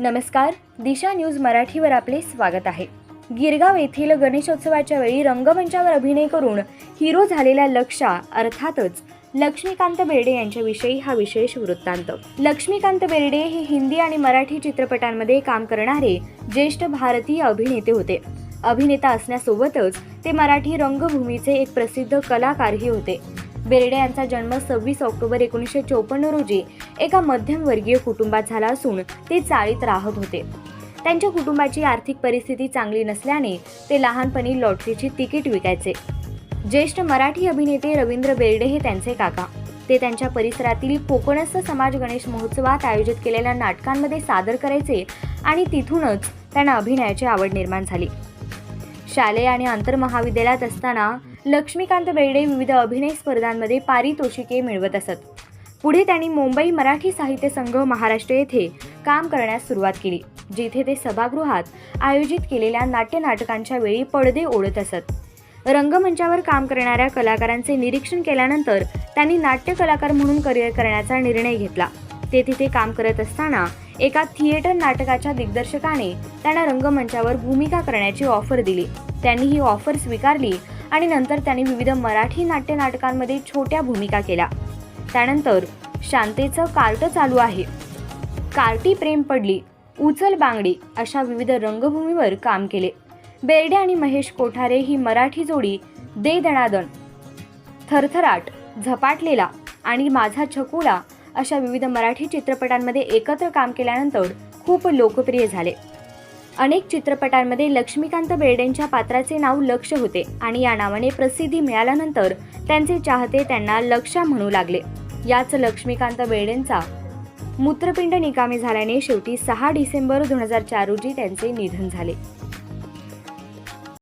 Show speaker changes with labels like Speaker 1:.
Speaker 1: नमस्कार दिशा न्यूज मराठीवर आपले स्वागत आहे. गिरगाव येथील गणेशोत्सवाच्या वेळी रंगमंचावर अभिनय करून हिरो झालेल्या लक्षा अर्थातच लक्ष्मीकांत बेर्डे यांच्याविषयी हा विशेष वृत्तांत. लक्ष्मीकांत बेर्डे हे हिंदी आणि मराठी चित्रपटांमध्ये काम करणारे ज्येष्ठ भारतीय अभिनेते होते. अभिनेता असण्यासोबतच ते मराठी रंगभूमीचे एक प्रसिद्ध कलाकारही होते. बेर्डे यांचा जन्म सव्वीस ऑक्टोबर एकोणीसशे चौपन्न रोजी एका मध्यमवर्गीय कुटुंबात झाला असून ते चाळीत राहत होते. त्यांच्या कुटुंबाची आर्थिक परिस्थिती चांगली नसल्याने ते लहानपणी लॉटरीची तिकीट विकायचे. ज्येष्ठ मराठी अभिनेते रवींद्र बेर्डे हे त्यांचे काका. ते त्यांच्या परिसरातील कोकणस्थ समाज गणेश महोत्सवात आयोजित केलेल्या नाटकांमध्ये सादर करायचे आणि तिथूनच त्यांना अभिनयाची आवड निर्माण झाली. शालेय आणि आंतरमहाविद्यालयात असताना लक्ष्मीकांत बेर्डे विविध अभिनय स्पर्धांमध्ये पारितोषिके मिळवत असत. पुढे त्यांनी मुंबई मराठी साहित्य संघ महाराष्ट्र येथे काम करण्यास सुरुवात केली जिथे ते सभागृहात आयोजित केलेल्या नाट्यनाटकांच्या वेळी पडदे ओढत असत. रंगमंचावर काम करणाऱ्या कलाकारांचे निरीक्षण केल्यानंतर त्यांनी नाट्य कलाकार म्हणून करिअर करण्याचा निर्णय घेतला. ते तिथे काम करत असताना एका थिएटर नाटकाच्या दिग्दर्शकाने त्यांना रंगमंचावर भूमिका करण्याची ऑफर दिली. त्यांनी ही ऑफर स्वीकारली आणि नंतर त्यांनी विविध मराठी नाट्य नाटकांमध्ये छोट्या भूमिका केल्या. त्यानंतर शांतेचं कार्ट चालू आहे. कार्टी प्रेम पडली उचल बांगडी अशा विविध रंगभूमीवर काम केले. बेर्डे आणि महेश कोठारे ही मराठी जोडी दे दणादण थरथराट झपाटलेला आणि माझा छकुला अशा विविध मराठी चित्रपटांमध्ये एकत्र काम केल्यानंतर खूप लोकप्रिय झाले. अनेक चित्रपटांमध्ये लक्ष्मीकांत बेर्डेंच्या पात्राचे नाव लक्ष होते आणि या नावाने प्रसिद्धी मिळाल्यानंतर त्यांचे चाहते त्यांना लक्षा म्हणू लागले. याच लक्ष्मीकांत बेर्डेंचा मूत्रपिंड निकामी झाल्याने शेवटी सहा डिसेंबर दोन हजार चार रोजी त्यांचे निधन झाले.